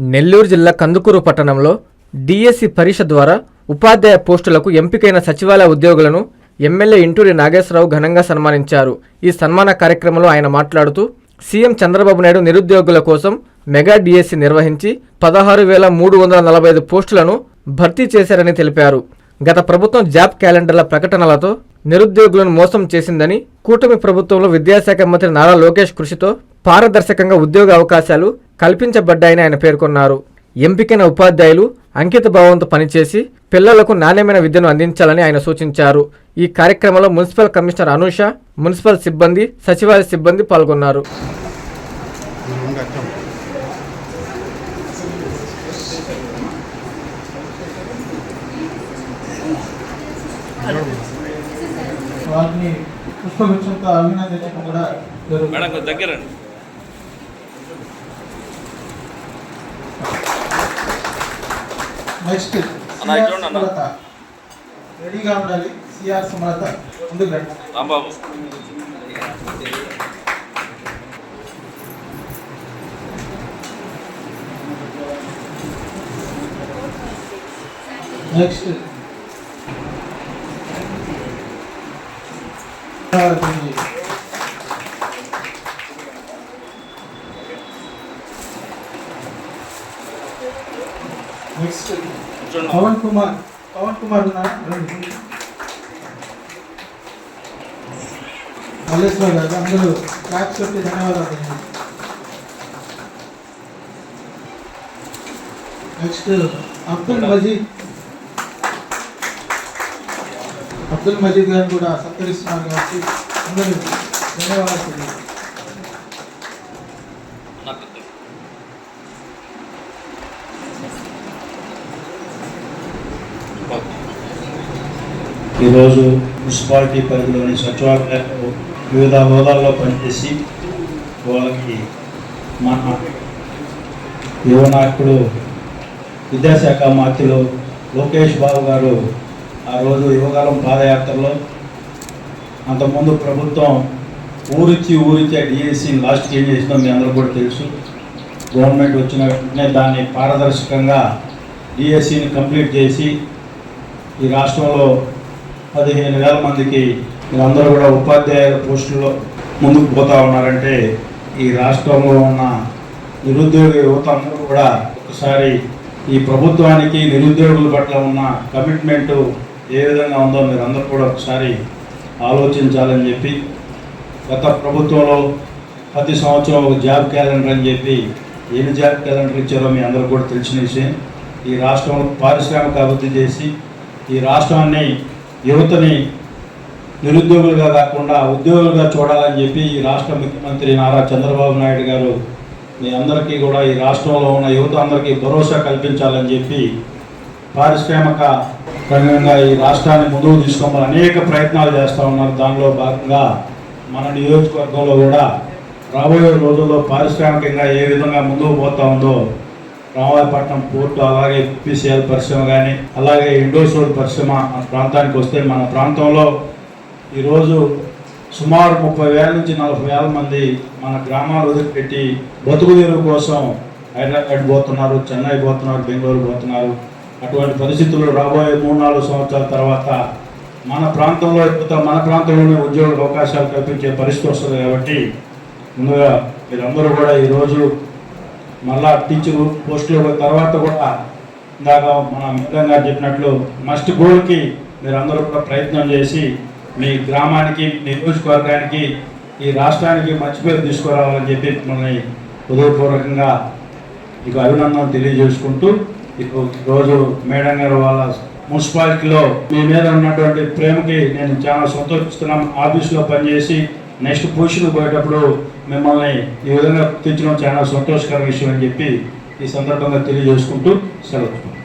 నెల్లూరు జిల్లా కందుకూరు పట్టణంలో డిఎస్సి పరీక్ష ద్వారా ఉపాధ్యాయ పోస్టులకు ఎంపికైన సచివాలయ ఉద్యోగులను ఎమ్మెల్యే ఇంటూరి నాగేశ్వరరావు ఘనంగా సన్మానించారు. ఈ సన్మాన కార్యక్రమంలో ఆయన మాట్లాడుతూ సీఎం చంద్రబాబు నాయుడు నిరుద్యోగుల కోసం మెగా డిఎస్సి నిర్వహించి పదహారు వేల మూడు వందల నలభై ఐదు పోస్టులను భర్తీ చేశారని తెలిపారు. గత ప్రభుత్వం జాబ్ క్యాలెండర్ల ప్రకటనలతో నిరుద్యోగులను మోసం చేసిందని కూటమి ప్రభుత్వంలో విద్యాశాఖ మంత్రి నారా లోకేష్ కృషితో పారదర్శకంగా ఉద్యోగ అవకాశాలు కల్పించబడ్డాయని ఆయన పేర్కొన్నారు. ఎంపికైన ఉపాధ్యాయులు అంకిత భావంతో పనిచేసి పిల్లలకు నాణ్యమైన విద్యను అందించాలని ఆయన సూచించారు. ఈ కార్యక్రమంలో మున్సిపల్ కమిషనర్ అనూష మున్సిపల్ సిబ్బంది సచివాలయ సిబ్బంది పాల్గొన్నారు. వారిని పుష్పగుచ్చంతో అభినందించడం కూడా జరుగుతుంది. నెక్స్ట్ అన్న, ఇటు చూడండి అన్న. సుమలత రెడీగా ఉండాలి సిఆర్ సుమలత ముందుకు రండి రాంబాబు నెక్స్ట్ నెక్స్ట్ పవన్ కుమార్ పవన్ కుమార్ మల్లేశ్వర్ గారు అందరూ క్లాప్స్ పెట్టి ధన్యవాదాలు నెక్స్ట్ అబ్దుల్ మజీద్. అబ్దుల్ మజీద్ గారు కూడా సత్కరిస్తున్నారు కాబట్టి అందరూ ధన్యవాదాలు ఈరోజు మున్సిపాలిటీ పరిధిలోని సచివాలయాలు వివిధ హోదాల్లో పనిచేసి వాళ్ళకి మన యువ నాయకుడు విద్యాశాఖ మంత్రులు లోకేష్ బాబు గారు ఆ రోజు యువకాలం పాదయాత్రలో అంతకుముందు ప్రభుత్వం ఊరిచ్చి ఊరిచ్చి డిఎస్సి లాస్ట్ ఏం చేసినా మీ అందరూ కూడా తెలుసు. గవర్నమెంట్ వచ్చిన వెంటనే దాన్ని పారదర్శకంగా డిఎస్సిని కంప్లీట్ చేసి ఈ రాష్ట్రంలో పదిహేను వేల మందికి మీరందరూ కూడా ఉపాధ్యాయుల పోస్టుల్లో ముందుకు పోతా ఉన్నారంటే ఈ రాష్ట్రంలో ఉన్న నిరుద్యోగ యువత అందరూ కూడా ఒకసారి ఈ ప్రభుత్వానికి నిరుద్యోగుల పట్ల ఉన్న కమిట్మెంటు ఏ విధంగా ఉందో మీరు అందరూ కూడా ఒకసారి ఆలోచించాలని చెప్పి గత ప్రభుత్వంలో ప్రతి సంవత్సరం ఒక జాబ్ క్యాలెండర్ అని చెప్పి ఏమి జాబ్ క్యాలెండర్ ఇచ్చారో మీ అందరూ కూడా తెలిసిన విషయం. ఈ రాష్ట్రంలో పారిశ్రామిక అభివృద్ధి చేసి ఈ రాష్ట్రాన్ని యువతని నిరుద్యోగులుగా కాకుండా ఉద్యోగులుగా చూడాలని చెప్పి ఈ రాష్ట్ర ముఖ్యమంత్రి నారా చంద్రబాబు నాయుడు గారు మీ అందరికీ కూడా ఈ రాష్ట్రంలో ఉన్న యువత అందరికీ భరోసా కల్పించాలని చెప్పి పారిశ్రామిక రంగంగా ఈ రాష్ట్రాన్ని ముందుకు తీసుకోమని అనేక ప్రయత్నాలు చేస్తూ ఉన్నారు. దానిలో భాగంగా మన నియోజకవర్గంలో కూడా రాబోయే రోజుల్లో పారిశ్రామికంగా ఏ విధంగా ముందుకు పోతా ఉందో రామాయపట్నం పోర్టు అలాగే పిసిఎల్ పరిశ్రమ కానీ అలాగే ఇండోసోల్ పరిశ్రమ మన ప్రాంతానికి వస్తే మన ప్రాంతంలో ఈరోజు సుమారు ముప్పై వేల నుంచి నలభై వేల మంది మన గ్రామాలు వదిలిపెట్టి బతుకు కోసం హైదరాబాద్ పోతున్నారు చెన్నై పోతున్నారు బెంగళూరు పోతున్నారు. అటువంటి పరిస్థితుల్లో రాబోయే మూడు నాలుగు సంవత్సరాల తర్వాత మన ప్రాంతంలో మన ప్రాంతంలోనే ఉద్యోగ అవకాశాలు కల్పించే పరిస్థితి వస్తుంది కాబట్టి ముందుగా మీరందరూ కూడా ఈరోజు మళ్ళా టీచర్ పోస్టులు తర్వాత కూడా ఇందాక మన మిత్రం గారు చెప్పినట్లు మస్ట్ గోల్కి మీరు అందరూ కూడా ప్రయత్నం చేసి మీ గ్రామానికి మీ నియోజకవర్గానికి ఈ రాష్ట్రానికి మంచి పేరు తీసుకురావాలని చెప్పి మిమ్మల్ని హృదయపూర్వకంగా మీకు అభినందనలు తెలియజేసుకుంటూ ఇప్పుడు ఈరోజు మేడం గారు వాళ్ళ మున్సిపాలిటీలో మీ మీద ఉన్నటువంటి ప్రేమకి నేను చాలా సంతోషిస్తున్నాం. ఆఫీస్లో పనిచేసి నెక్స్ట్ పొజిషన్ పోయేటప్పుడు మిమ్మల్ని ఈ విధంగా గుర్తించడం చాలా సంతోషకర విషయం అని చెప్పి ఈ సందర్భంగా తెలియజేసుకుంటూ సెలవు